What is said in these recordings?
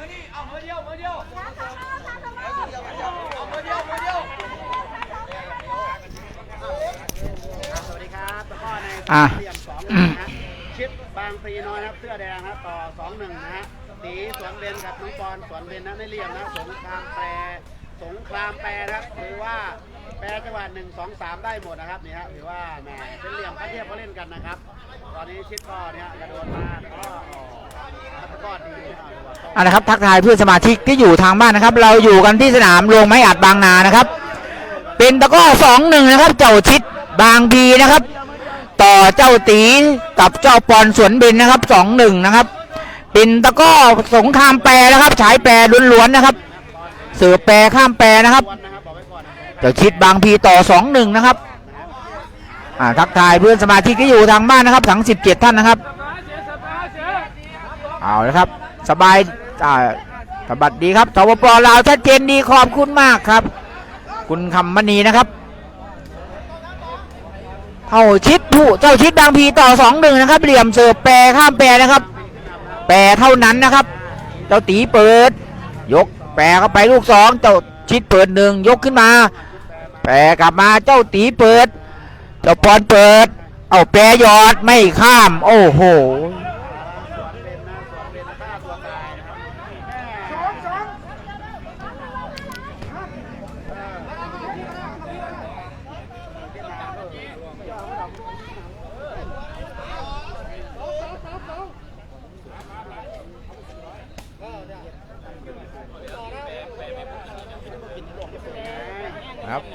มือนี่เอามือเดียวมือเดียวเอามือเดียวมือเดียวสวัสดีครับแล้วก็ในอะเหลี่ยมสองนะฮะชิปบางพลีน้อยครับเสื้อแดงครับต่อสองหนึ่งนะฮะตีสวนเบนกับน้องปอนสวนเบนนะในเหลี่ยมนะสงครามแปรสงครามแปรนะครับหรือว่าแปรจังหวัดหนึ่งสองสามได้หมดนะครับนี่ฮะถือว่าแหมเป็นเหลี่ยมพระเทียบเขาเล่นกันนะครับ ตอนนี้ชิปก็เนี่ยกระโดดมาแล้วก็ เอาละครับทักทายเพื่อนสมาชิกที่อยู่ทางบ้านนะครับ เราอยู่กันที่สนามโรงไม้อัดบางนานะครับ เป็นตะก้อสองหนึ่งนะครับ เจ้าชิดบางพีนะครับ ต่อเจ้าตีกับเจ้าปอนสวนเบนนะครับสองหนึ่งนะครับ เป็นตะก้อสงครามแปรนะครับฉายแปรล้วนๆนะครับ เสือแปรข้ามแปรนะครับ เจ้าชิดบางพีต่อสองหนึ่งนะครับทักทายเพื่อนสมาชิกที่อยู่ทางบ้านนะครับทั้งสิบเจ็ดท่านนะครับ เอาละครับ สบายอ่าสบัสดีครับสวปลาวชัดเจนดีขอบคุณมากครับ คุณคำมณีนะครับเท่าชิดผู้เจ้าชิดบางพีต่อสองหนึ่งนะครับ เหลี่ยมเสิร์ฟแปรข้ามแปรนะครับ แปรเท่านั้นนะครับ เจ้าตีเปิด ยกแปรเข้าไปลูกสองเจ้าชิดเปิดหนึ่งยกขึ้นมา แปรกลับมาเจ้าตีเปิด เจ้าปอนเปิด เอาแปรยอดไม่ข้าม โอ้โห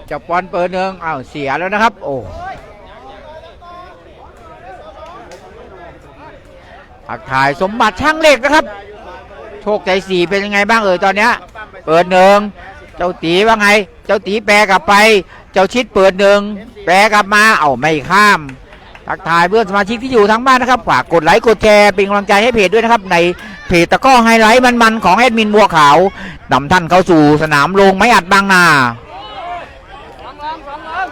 ครับเจะปอนเปิดหนึ่งอ้าวเสียแล้วนะครับ โอ้ทักทายสมบัติช่างเหล็กนะครับ โชคใจสี่เป็นยังไงบ้างเอ่ยตอนเนี้ย เปิดหนึ่งเจ้าตีว่าไง เจ้าตีแปรกลับไป เจ้าชิดเปิดหนึ่งแปรกลับมา เอาไม่ข้ามทักทายเพื่อนสมาชิกที่อยู่ทั้งบ้านนะครับฝากกดไลค์กดแชร์เป็นกำลังใจให้เพจด้วยนะครับ ในเพจตะก้อไฮไลท์มันๆของแอดมินบัวขาวนำท่านเข้าสู่สนามโรงไม้อัดบางนา สองลังสองลัง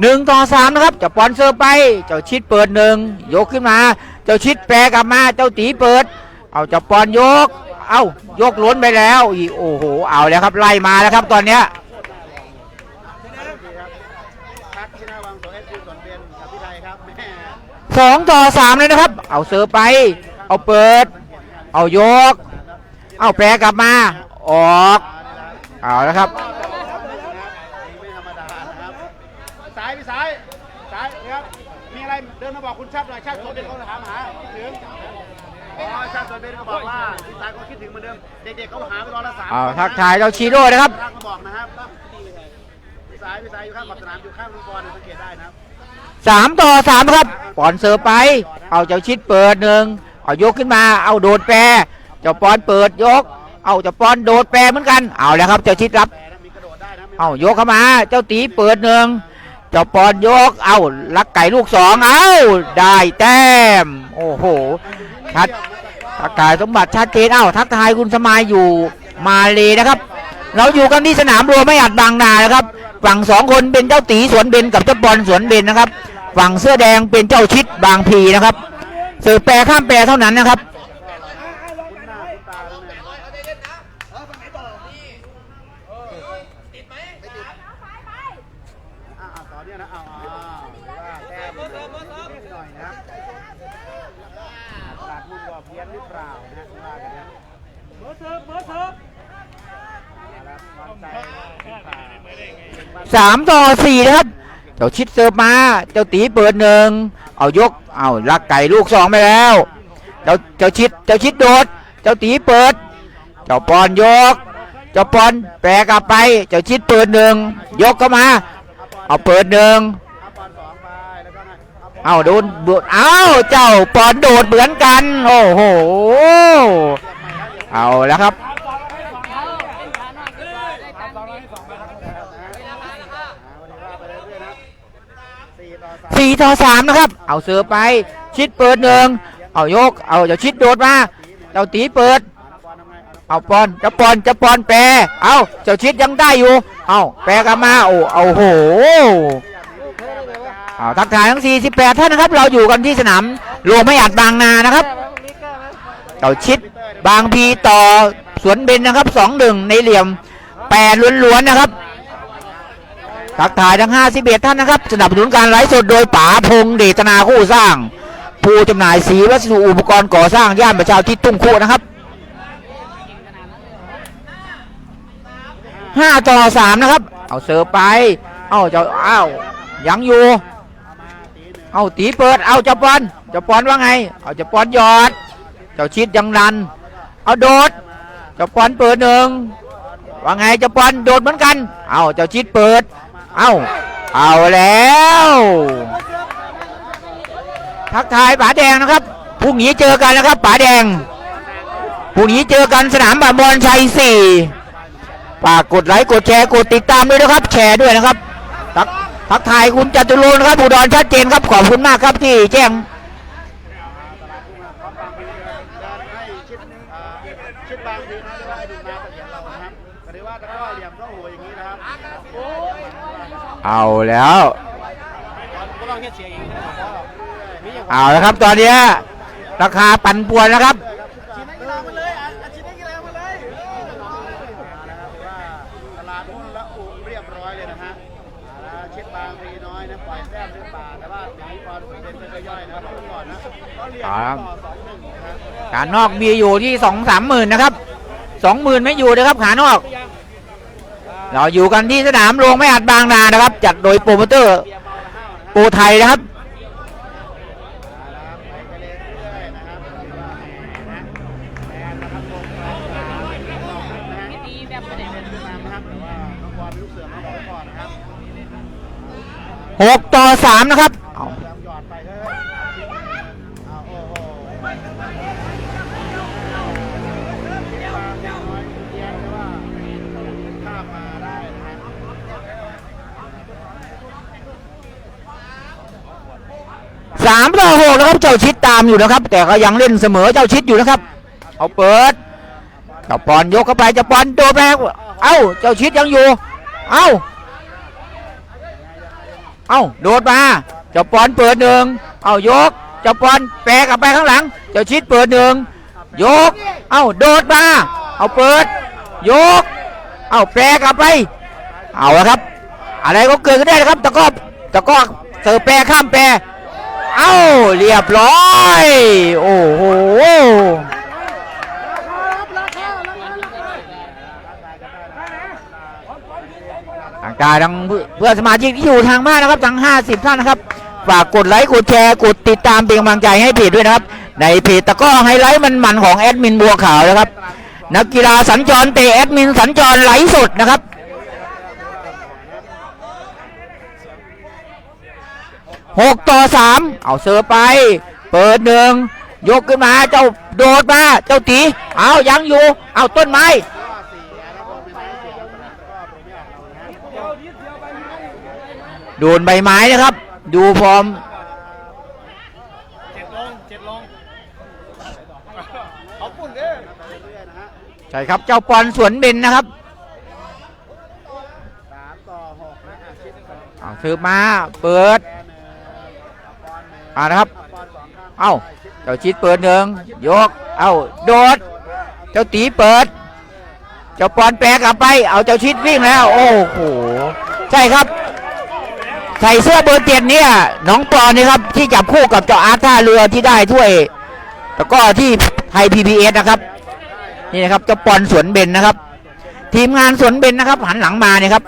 หนึ่งต่อสามนะครับเจ้าปอนเซอร์ไป เจ้าชิดเปิดหนึ่งยกขึ้นมา เจ้าชิดแปรกลับมาเจ้าตีเปิด เอาเจ้าปอนยก เอ้ายกล้นไปแล้วอีโอ้โหเอาแล้วครับไล่มาแล้วครับตอนเนี้ยทักชินาวังโสอสยูสวนเบนกับพี่ไทยครับแม่สองต่อสามเลยนะครับ เอาเซอร์ไป เอาเปิด เอายก เอาแปรกลับมา ออก เอาแล้วครับ ไม่ธรรมดานะครับสายพี่สายสายนะครับมีอะไรเดินมา บอกคุณชัดหน่อยชัดสวนเบนเขาถามหาคิดถึงอ๋อชัดสวนเบนเขาบอกว่าพี่สายก็คิดถึงเหมือนเดิมเด็กๆเขาหาไปรอละสามเอาทักทายเจ้าชีโร่นะครับทักมาบอกนะครับพี่สายพี่สายอยู่ข้างขอบสนามอยู่ข้างลุงบอลสังเกตได้นะครับสามต่อสามครับปอนเสิร์ฟไป เอาเจ้าชิดเปิดหนึ่งเอายกขึ้นมาเอาโดดแปรเจ้าปอนเปิดยก เอาเจ้าปอนโดดแปรเหมือนกัน เอาแล้วครับเจ้าชิดรับแต่นะมีกระโดดได้นะไม่เอายกเข้ามา เจ้าตีเปิดหนึ่ง เจ้าปอนยก เอาลักไก่ลูกสองเอาได้แต้ม โอ้โห ชัดทักทายสมบัติชัดเจนเอ้าทักทายคุณสมายอยู่มาเลยนะครับ เราอยู่กันที่สนามรวมไม่อัดบางนานะครับ ฝั่งสองคนเป็นเจ้าตีสวนเบนกับเจ้าบอลสวนเบนนะครับ ฝั่งเสื้อแดงเป็นเจ้าชิดบางพีนะครับเสือแปรข้ามแปรเท่านั้นนะครับ คุ้นหน้าคุ้นตาแล้วเนี่ยอ่าต่อเนี่ยนะเอาเอาว่าแต้มนิดหน่อยนะครับตลาดมุ่งบ่อเพี้ยนหรือเปล่านะว่ากันนะ เบอร์เสิร์ฟเบอร์เสิร์ฟ นะครับวางใจหรือเปล่า สามต่อสี่นะครับเจ้าชิดเสิร์ฟมาเจ้าตีเปิดหนึ่งเอายกเอาลักไก่ลูกสองไปแล้วเจ้าเจ้าชิดเจ้าชิดโดด เจ้าตีเปิด เจ้าปอนยก เจ้าปอนแปรกลับไป เจ้าชิดเปิดหนึ่งยกเข้ามา เอาเปิดหนึ่งเอาโดนโดดเอาเจ้าปอนโดดเหมือนกัน โอ้โห เอาแล้วครับ สี่ต่อสามนะครับ เอาเสือไป ชิดเปิดหนึ่งเอายก เอาเจ้าชิดโดดมาเจ้าตีเปิดเอาเอาปอนจะปอนจะปอนแปรเอาเจ้าชิดยังได้อยู่ เอาแปรกลับมาโอ้เอาโหเอาทักทายทั้ง 48 ท่านนะครับ เราอยู่กันที่สนามโรงไม่อัดบางนานะครับเจ้าชิดบางพีต่อสวนเบนนะครับสองหนึ่งในเหลี่ยมแปรล้วนๆนะครับ ทักทายทั้ง 51 ท่านนะครับ สนับสนุนการไลฟ์สดโดยป๋าพงษ์เดชนาคู่สร้าง ผู้จำหน่ายสีวัสดุอุปกรณ์ก่อสร้างย่านประชาทิศทุ่งคู่นะครับ5ต่อ3นะครับ เอาเสิร์ฟไป เอาเจ้าอ้าวยังอยู่ เอาตีเปิด เอาเจ้าปอนเจ้าปอนว่าไง เอาเจ้าปอนหยอด เจ้าชิดยังดัน เอาโดด เจ้าปอนเปิดหนึ่งว่าไงเจ้าปอนโดดเหมือนกัน เอาเจ้าชิดเปิด เอาเอาแล้ว ทักทายป๋าแดงนะครับพรุ่งนี้เจอกันนะครับป๋าแดงพรุ่งนี้เจอกันสนามบาบอลชัยสี่ฝากกดไลค์กดแชร์กดติดตามด้วยนะครับ แชร์ด้วยนะครับทักทักทายคุณจตุรนครับอุดรชัดเจนครับขอบคุณมากครับที่แจ้ง ให้ชิดอ่าชิดบางพีนะหรือว่าให้ดูนาตะเกียบเรานะครับก็ถือว่าตะกร้อเหลี่ยมก็หัวอย่างนี้นะครับ เอาแล้วก็ลองแค่เสียงอย่างนี้นะครับมีอย่างเอาแล้วครับตอนเนี้ยราคาปั่นป่วนนะครับชิ้นนักกีฬามาเลยอะชิ้นนักกีฬามาเลยนะครับว่าตลาดหุ้นละอุเรียบร้อยเลยนะฮะอ่าชิดบางพีน้อยนะปล่อยแต้มหรือเปล่าแต่ว่าหนีบอลเป็นเป็นย่อยๆนะครับเมื่อก่อนนะก็เหลี่ยมครับต่อสองหนึ่งนะครับขานอกมีอยู่ที่สองสามหมื่นนะครับสองหมื่นไม่อยู่นะครับขานอก เราอยู่กันที่สนามหลวงไม่อัดบางนานะครับ จัดโดยโปรโมเตอร์โปรไทยนะครับหกต่อสามนะครับ สามต่อหกนะครับเจ้าชิดตามอยู่นะครับ แต่ก็ยังเล่นเสมอเจ้าชิดอยู่นะครับ เอาเปิดเจ้าปอนยกเข้าไปเจ้าปอนโดนไปเอ้าเจ้าชิดยังอยู่ เอ้าเอ้าโดดมาเจ้าปอนเปิดหนึ่งเอ้ายกเจ้าปอนแปรกลับไปข้างหลัง เจ้าชิดเปิดหนึ่งยก เอ้าโดดมาเอาเปิด ยก เอ้าแปรกลับไป เอาละครับ อะไรก็เกิดขึ้นได้นะครับต่ก็แต่ก็เสิร์ฟแปรข้ามแปร เอ้าเรียบร้อย โอ้โหทางการทางเพื่อนสมาชิกที่อยู่ทางบ้านนะครับทั้ง 50 ท่านนะครับ ฝากกดไลค์กดแชร์กดติดตามเป็นกำลังใจให้เพจด้วยนะครับ ในเพจตะก้อไฮไลท์มันมันของแอดมินบัวขาวนะครับ นักกีฬาสัญจรเตะแอดมินสัญจรไหลฟ์สดนะครับ หกต่อสามเอาเสือร์ฟไป เปิดหนึ่งยกขึ้นมาเจ้าโดดมา เจ้าตีเอายังอยู่ เอาต้นไม้โดนใบไม้นะครับ ดูฟอร์มเจ็ดลงเจ็ดลงเขาปุ่นเด้อเรื่อยใช่ครับเจ้าปอนสวนเบนนะครับสามต่อหกนะเอาเสือมาเปิด อ่านะครับปอางเอ้า เจ้าชิดเปิดหนึ่งยก เอ้า โดด เจ้าตีเปิด เจ้าปอนแปรกลับไป เอาเจ้าชิดวิ่งแล้ว โอ้โห ใช่ครับ ใส่เสื้อเบอร์เจ็ดเนี่ย น้องปอนนี่ครับ ที่จับคู่กับเจ้าอาร์ท่าเรือที่ได้ถ้วยแล้วก็ที่ไทยพีพีเอสนะครับ นี่นะครับ เจ้าปอนสวนเบนนะครับ ทีมงานสวนเบนนะครับ หันหลังมาเนี่ยครับ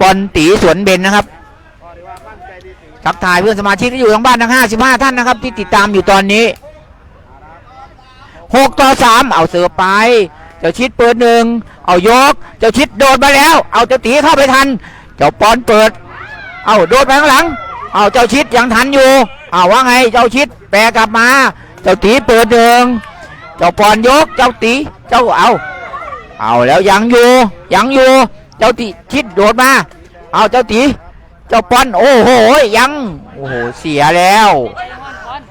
ปอนตีสวนเบนนะครับ ก็ถือว่ามั่นใจดีสี ทักทายเพื่อนสมาชิกที่อยู่ทางบ้านทั้ง 55 ท่านนะครับ ที่ติดตามอยู่ตอนนี้ 6 ต่อ 3 เอาเสือไป เจ้าชิดเปิดหนึ่ง เอายก เจ้าชิดโดดมาแล้ว เอาเจ้าตีเข้าไปทัน เจ้าปอนเปิด เอาโดดไปข้างหลัง เอาเจ้าชิดยังทันอยู่ เอาว่าไง เจ้าชิดแปรกลับมา เจ้าตีเปิดหนึ่ง เจ้าปอนยก เจ้าตี เจ้าเอา เอาแล้วยังอยู่ ยังอยู่ เจ้าตีชิดโดดมา เอาเจ้าตี เจ้าปอนโอ้โหยัง โอ้โหเสียแล้วใจฮ้อนบอล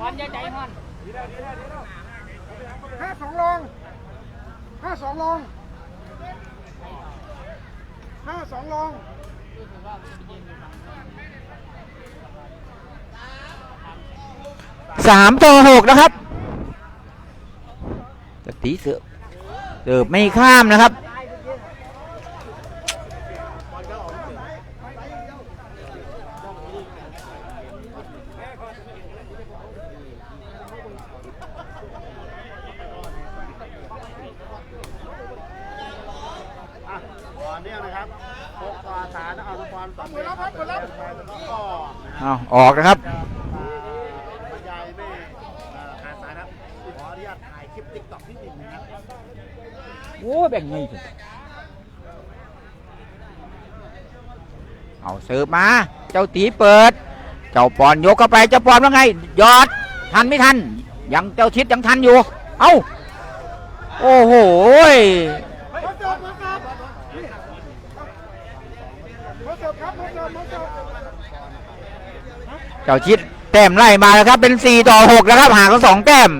บอลอย่าใจฮ้อนห้าสองลองห้าสองลองห้าสองลองสามต่อหกนะครับจะตีเสือเสิร์ฟไม่ข้ามนะครับ อะต่อเนื่องนะครับหกต่อสามนะเอาน้องปอนสอนเบนครับก็นะฮะ เอาออกนะครับอ่าบรรยายไม่เอ่อขาดสายครับขออนุญาตถ่ายคลิปติ๊กต็อกนิดหนึ่งนะครับโอ้แบ่งไงสิเอาเสิร์ฟมา เจ้าตีเปิด เจ้าปอนยกเข้าไป เจ้าปอนว่าไงยอด ทันไม่ทัน ยังเจ้าชิดยังทันอยู่ เอ้า โอ้โหย มาจบมาจบมาจบครับมาจบมาจบ เจ้าชิดแต้มไล่มาแล้วครับ เป็น 4 ต่อ 6 แล้วครับห่างกันสองแต้ม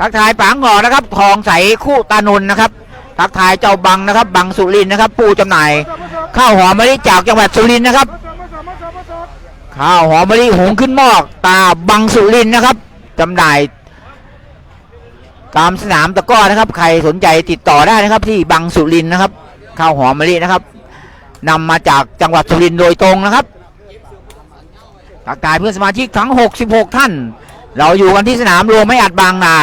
ทักทายปางหงอนะครับทองใสคู่ตานนนะครับ ทักทายเจ้าบังนะครับ บังสุรินนะครับ ผู้จำหน่ายข้าวหอมมะลิจากจังหวัดสุรินนะครับ ข้าวหอมมะลิหงขึ้นม้อตาบังสุรินนะครับจำหน่ายตามสนามตะก้อนะครับ ใครสนใจติดต่อได้นะครับ ที่บังสุรินนะครับ ข้าวหอมมะลินะครับนำมาจากจังหวัดสุรินทร์โดยตรงนะครับ ทักทายเพื่อนสมาชิกทั้ง 66 ท่าน เราอยู่กันที่สนามรวมไม่อัดบางนา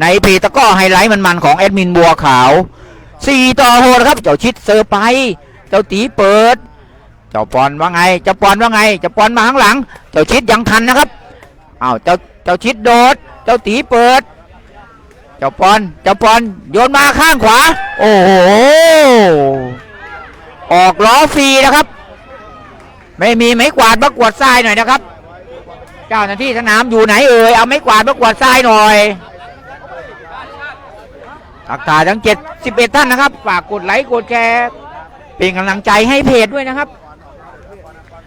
ในเพจตะก้อไฮไลท์มันๆของแอดมินบัวขาว 4 ต่อ6นะครับ เจ้าชิดเซอร์ไป เจ้าตีเปิด เจ้าปอนว่าไง เจ้าปอนว่าไง เจ้าปอนมาข้างหลัง เจ้าชิดยังทันนะครับอ้าวเจ้าเจ้าชิดโดด เจ้าตีเปิด เจ้าปอน เจ้าปอนโยนมาข้างขวา โอ้โห ออกล้อฟรีนะครับ ไม่มีไม้กวาดมากวาดทรายหน่อยนะครับ เจ้าหน้าที่สนามอยู่ไหนเอ่ยเอาไม้กวาดมากวาดทรายหน่อยทักทายทั้ง71ท่านนะครับ ฝากกดไลค์กดแชร์เป็นกำลังใจให้เพจด้วยนะครับ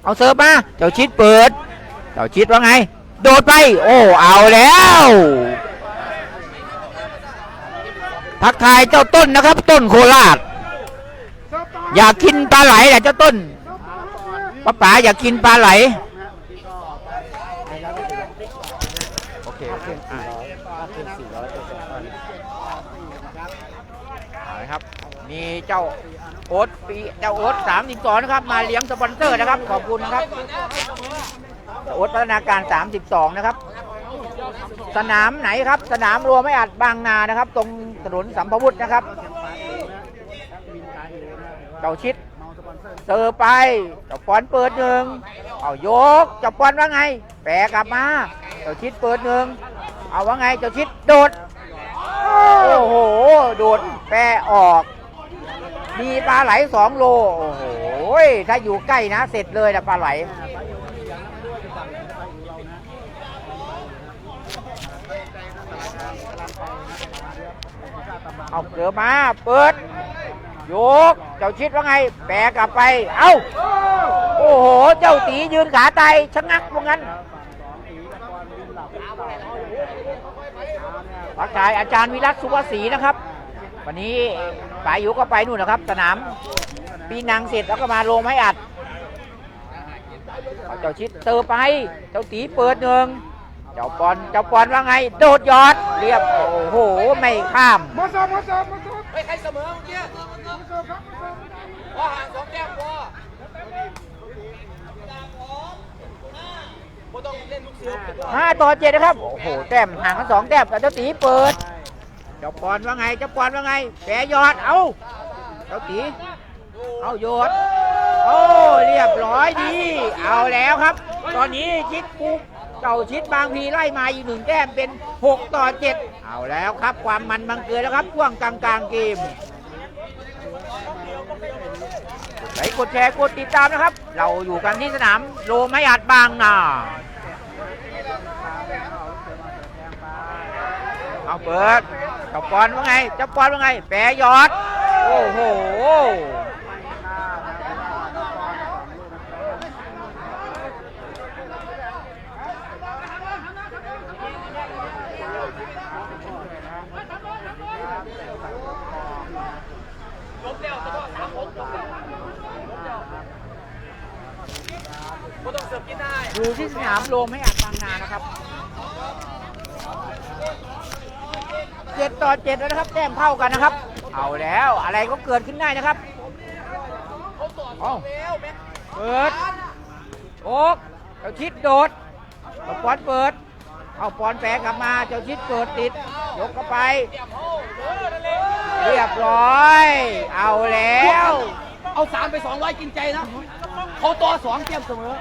เอาเซิร์ฟมาเจ้าชิดเปิดเจ้าชิดว่าไง โดดไป โอ้เอาแล้ว ทักทายเจ้าต้นนะครับ ต้นโคราชเสิร์ฟต่ออยากกินปลาไหลแหละเจ้าต้น ป้าป๋าอยากกินปลาไหล โอเคโอเคอะเอาละครับ มีเจ้าโอ๊ตปีเจ้าโอ๊ตสามสิบสองนะครับ มาเลี้ยงสปอนเซอร์นะครับ ขอบคุณครับเจ้าโอ๊ตพัฒนาการ32นะครับ สนามไหนครับ สนามรัวไม่อัดบางนานะครับ ตรงถนนสัมภวุฒินะครับ เจ้าชิด เซอร์ไปเจ้าปอนเปิดหนึ่งเอายกเจ้าปอนว่าไง แปรกลับมาเจ้าชิดเปิดหนึ่งเอาว่าไงเจ้าชิดโดด โอ้โห โดดแปรออก มีปลาไหลสองโล โอ้โห ถ้าอยู่ใกล้นะ เสร็จเลยนะปลาไหลเอาเกือมา เปิด ยก เจ้าชิดว่าไง แปรกลับไป เอ้า โอ้โห เจ้าตียืนขาไตชะงักว่างั้นทักทายอาจารย์วิรัตสุวศรีนะครับ วันนี้ปายอยู่ก็ไปนู่นนะครับ สนาม ปีนังเสร็จแล้วก็มาลงไม้อัด เจ้าชิดเตอไป เจ้าตีเปิดหนึ่งเจ้าปอนเจ้าปอนว่าไง โดดยอด เรียบ โอ้โห ไม่ข้ามมาจบมาจบมาจบ เฮ้ยใครเสมอเมื่อกี้มาจบครับมาจบพอห่างสองแต้มพอบ่ต้องเล่นลูกเสือห้าต่อเจ็ดนะครับ โอ้โห แต้มห่างกันสองแต้มแต่เจ้าตีเปิด เจ้าปอนว่าไง เจ้าปอนว่าไงแปรยอด เอาเจ้าตี เอาโยด โอ้ เรียบร้อยดี เอาแล้วครับ ตอนนี้ชิดปุ๊บ เจ้าชิดบางพีไล่มาอีกหนึ่งแต้มเป็น 6 ต่อ 7 เอาแล้วครับความมันบังเกิดแล้วครับช่วงกลางกลางๆเกมไลค์กดแชร์กดติดตามนะครับ เราอยู่กันที่สนามโรไมอัดบางนาเอาเปิดเจ้าปอนว่าไงเจ้าปอนว่าไง แปรยอด โอ้โห อยู่ที่สนามโรมให้อัดบางนานะครับเจ็ดต่อเจ็ดแล้วนะครับแต้มเท่ากันนะครับ เอาแล้วอะไรก็เกิดขึ้นได้นะครับเอาเปิดโอ๊กเจ้าชิดโดดเอาปอนเปิด เอาปอนแปรกลับมาเจ้าชิดเปิดติดยกเข้าไป เรียบร้อย เอาแล้ว เอาสามไปสองร้อยกินใจนะเขาตัวสองเตรียมเสมอ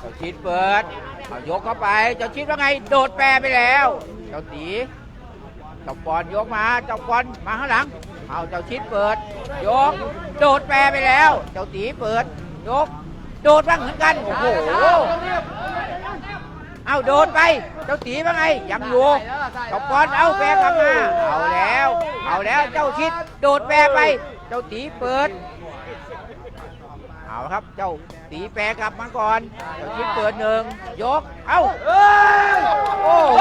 เจ้าชิดเปิดเอายกเข้าไป เจ้าชิดว่าไง โดดแปรไปแล้ว เจ้าตีเจ้าปอนยกมา เจ้าปอนมาข้างหลัง เอาเจ้าชิดเปิด ยก โดดแปรไปแล้ว เจ้าตีเปิด ยก โดดบ้างเหมือนกัน โอ้โห เอาโดดไป เจ้าตีว่าไง ยังอยู่เจ้อนเอาแปรกลับมา เอาแล้ว เอาแล้วเจ้าชิด โดดแปรไป เจ้าตีเปิด เอาครับ เจ้าตีแปรกลับมาก่อน เจ้าชิดเปิดหนึ่งยก เอ้า โอ้โห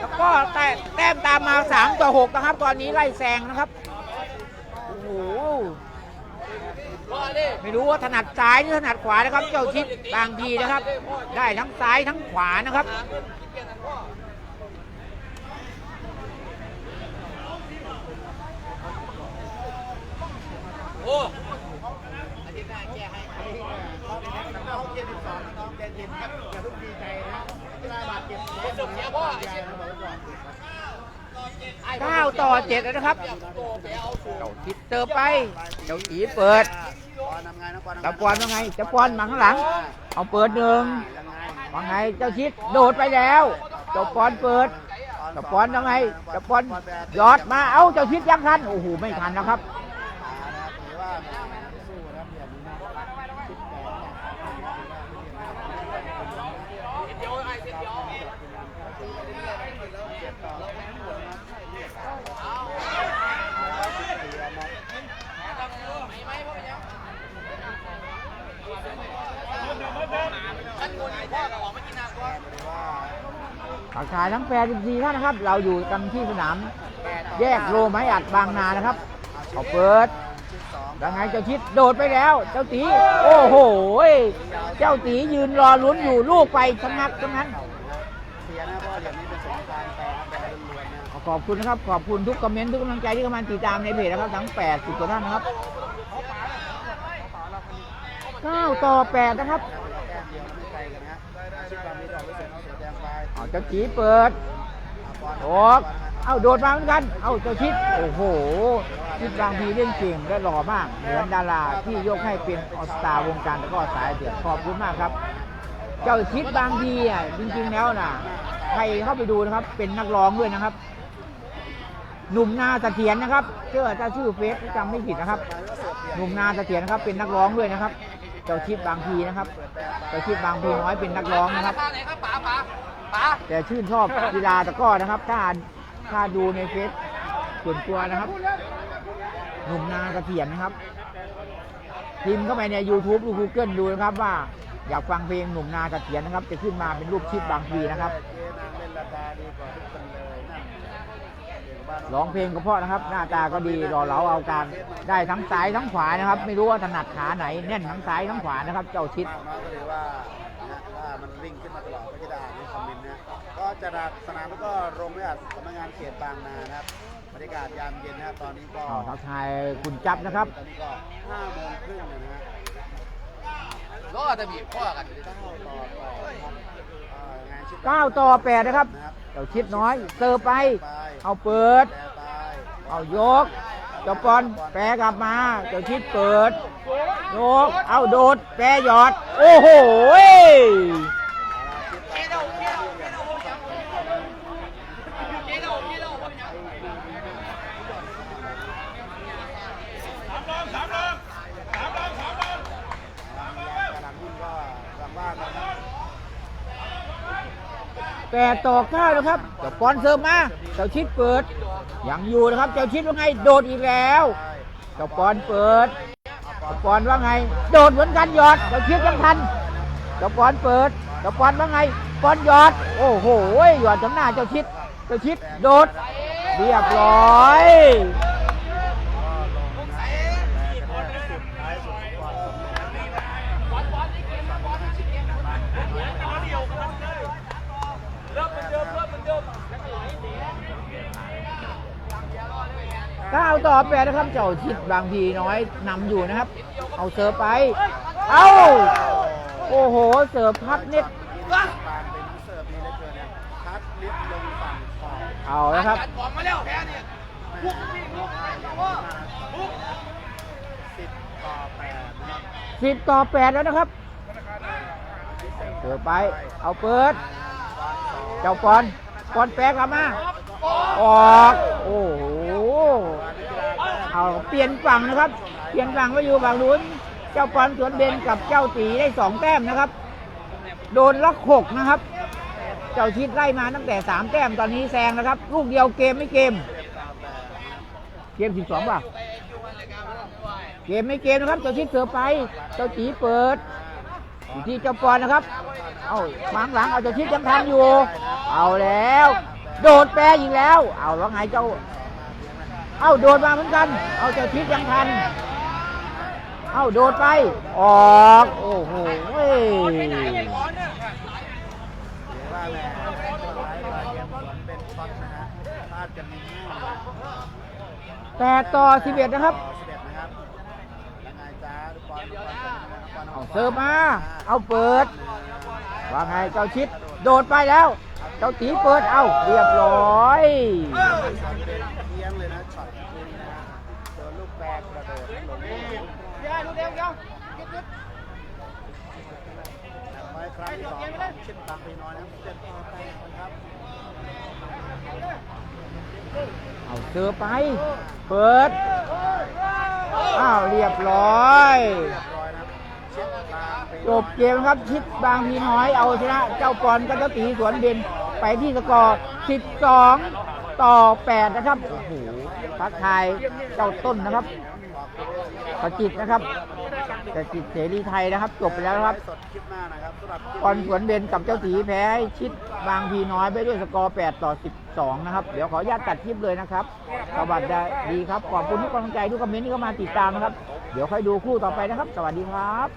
แล้วก็แต้แต้มตามมา3ต่อ6นะครับ ตอนนี้ไล่แซงนะครับ โอ้โห ไม่รู้ว่าถนัดซ้ายหรือถนัดขวานะครับ เจ้าชิดบางทีนะครับ ได้ทั้งซ้ายทั้งขวานะครับโอ้น้องเจ็ดสิบสองน้องเจ็ดสิบครับอย่าเพิ่งดีใจนะกีฬาบาดเจ็บไอ้สุดเสียพ่อไอ้ใหญ่เจ็บนะบอกไว้ก่อน9ต่อ7แล้วนะครับ เจ้าชิดเติมไป เจ้าตีเปิดป อนทำไงน้องปอนเจ้าปอนว่าไงเจ้าปอนมาข้างหลัง เอาเปิดหนึ่งยังไงว่าไงเจ้าชิดโดดไปแล้วเจ้าปอนเปิดเจ้าปอนยังไงเจ้าปอนยอดมา เอ้าเจ้าชิดยังทัน โอ้โหไม่ทันนะครับ ถือว่าสู้นะครับอย่างนี้นะ ทักทายทั้งแฟน14ท่านนะครับ เราอยู่กันที่สนามแยกโรไม้อัดบางนานะครับเอาเปิดยังไงเจ้าชิดโดดไปแล้ว เจ้าตีโอ้โห เจ้าตียืนรอลุ้นอยู่ลูกไปชะงักตรงนั้นเสียนะเพราะว่าเหรียญนี้เป็นสงครามแปลแปลล้วนขอบคุณนะครับ ขอบคุณทุกคอมเมนต์ทุกกำลังใจที่เข้ามาติดตามในเพจนะครับทั้ง80กว่าท่านนะครับ 9 ต่อ 8 นะครับ จ้าจีเปิดปอนโดดเอาโดดมาเหมือนกัน เอาเจ้าชิด โอ้โห ชิดบางทีเล่นเก่งและหล่อมาก เหมือนดาราที่ยกให้เป็นออสตาวงการแล้วก็สายเดือดขอบคุณมากครับ เจ้าชิดบางทีอะจริง ๆ แล้วน่ะ ใครเข้าไปดูนะครับ เป็นนักร้องด้วยนะครับ หนุ่มนาเสถียรนะครับเชื่อถ้าชื่อเฟซจำไม่ผิดนะครับ หนุ่มนาเสถียนะครับ เป็นนักร้องด้วยนะครับ เจ้าชิดบางพีนะครับ เจ้าชิดบางพีน้อยเป็นนักร้องนะครับ แต่ชื่นชอบกีฬาตะกร้อนะครับ ถ้าถ้าดูในเฟซส่วนตัวนะครับ หนุ่มนาเถียรนะครับพิมพ์เข้าไปใน YouTube ดู Google ดูนะครับว่าอยากฟังเพลงหนุ่มนาเถียรนะครับ จะขึ้นมาเป็นรูปชิดบางพีนะครับ ร้องเพลงก็เพราะนะครับ หน้าตาก็ดีหล่อเหลาเอาการ ได้ทั้งซ้ายทั้งขวานะครับ ไม่รู้ว่าถนัดขาไหนแน่นทั้งซ้ายทั้งขวานะครับ เจ้าชิดมากน้อยว่านะว่ามันวิ่งขึ้นมาตลอดก็จะได้อ่านในคอมเมนต์นะก็จะดัดสนามแล้วก็โรงไม่อัดสำนักงานเขตบางนานะครับบรรยากาศยามเย็นนะตอนนี้ก็ทักทายคุณจับนะครับตอนนี้ก็ห้าโมงครึ่งนะฮะล้อจะบีบพ่อกันอยู่ที่อ เก้าต่อแปด9ต่อ8นะครับเจ้าชิดน้อย เสิร์ฟไป เอาเปิด เอายกเจ้าปอนแปรกลับมา เจ้าชิดเปิด ยก เอาโดด แปรหยอด โอ้โห เจ๊เดาเจ๊เดาเจ๊เดาเจ๊เดาเจ๊เดาว่าเป็นยัง กำลังหุ้นก็หลังบ้านนะครับ แปด ต่อเก้านะครับเจ้าปอนเสิร์ฟมาเจ้าชิดเปิดยังอยู่นะครับเจ้าชิดว่าไงโดดอีกแล้วเจ้าปอนเปิดเจ้าปอนว่าไง โดดเหมือนกันหยอดเจ้าชิดยังทันเจ้าปอนเปิดเจ้าปอนว่าไงปอนหยอด โอ้โหหยอดถึงหน้าเจ้าชิดเจ้าชิดโดดเรียบร้อย ก้าต่อแปดนะครับเจ้าชิดบางพีน้อยนำอยู่นะครับ เอาเสิร์ฟไป เอาโอ้โหเสิร์ฟพับเน็ตบางเป็นน้องเสิร์ฟดีเหลือเกินเนี่ยพัดลิฟลงฝั่งขอบเอาแล้วครับบอกมาแล้วแพ้เนี่ยสิบต่อแปดสิบต่อแปดแล้วนะครับเสิร์ฟไป เอาเปิด เจ้าปอนปอนแปลกลับมา ออก โอ้โห เอาเปลี่ยนฝั่งนะครับ เปลี่ยนฝั่งไปอยู่ฝั่งนู้น เจ้าปอนสวนเบนกับเจ้าตีได้สองแต้มนะครับ โดนล็อกหกนะครับ เจ้าชิดไล่มาตั้งแต่สามแต้มตอนนี้แซงนะครับ ลูกเดียวเกมไม่เกม เกมสิบสองป่ะเกมไม่เกมนะครับ เจ้าชิดเสือไป เจ้าตีเปิดที่เจ้าปอนนะครับ เอาขวางหลังเอาเจ้าชิดยังทันอยู่ เอาแล้ว โดดแปรอีกแล้ว เอาแล้วไงเจ้า เอาโดดมาเหมือนกัน เอาเจ้าชิดยังทัน เอาโดดไป ออก โอ้โหเว้ยว่าแหม่ตัวร้ายมาเกมสวนเป็นช็อตนะฮะพลาดกันนิดนึงต่อแปดต่อสิบเอ็ดนะครับสิบเอ็ดนะครับยังไงจ้าเป็นยังไงครับบอลเอาเสิร์ฟมา เอาเปิด ว่าไงเจ้าชิด โดดไปแล้ว เจ้าตีเปิด เอาเรียบร้อยนะช็อตจริงนะฮะโดนลูกแบกกระโดดหลงลูก ไว้ครั้งที่สองของชิดบางพลีน้อยนะเจ็ดต่อแปนะครับเอาเสิร์ฟไป เปิด อ้าวเรียบร้อยจบเกมครับชิดบางพีน้อยเอาชนะ เจ้าปอนกับเจ้าตีสวนเบนไปที่สกอร์ 12 ต่อ 8 นะครับ โอ้โหทักไทยเจ้าต้นนะครับ ประจิตนะครับแต่จิตเสรีไทยนะครับ จบไปแล้วนะครับสดคลิปหน้านะครับสำหรับปอนสวนเบนกับเจ้าตีแพ้ให้ชิดบางพีน้อยไปด้วยสกอร์ 8 ต่อ 12 นะครับ เดี๋ยวขออนุญาตตัดคลิปเลยนะครับสวัสดีครับ ขอบคุณทุกกำลังใจทุกคอมเมนต์ที่เข้ามาติดตามนะครับ เดี๋ยวค่อยดูคู่ต่อไปนะครับ สวัสดีครับ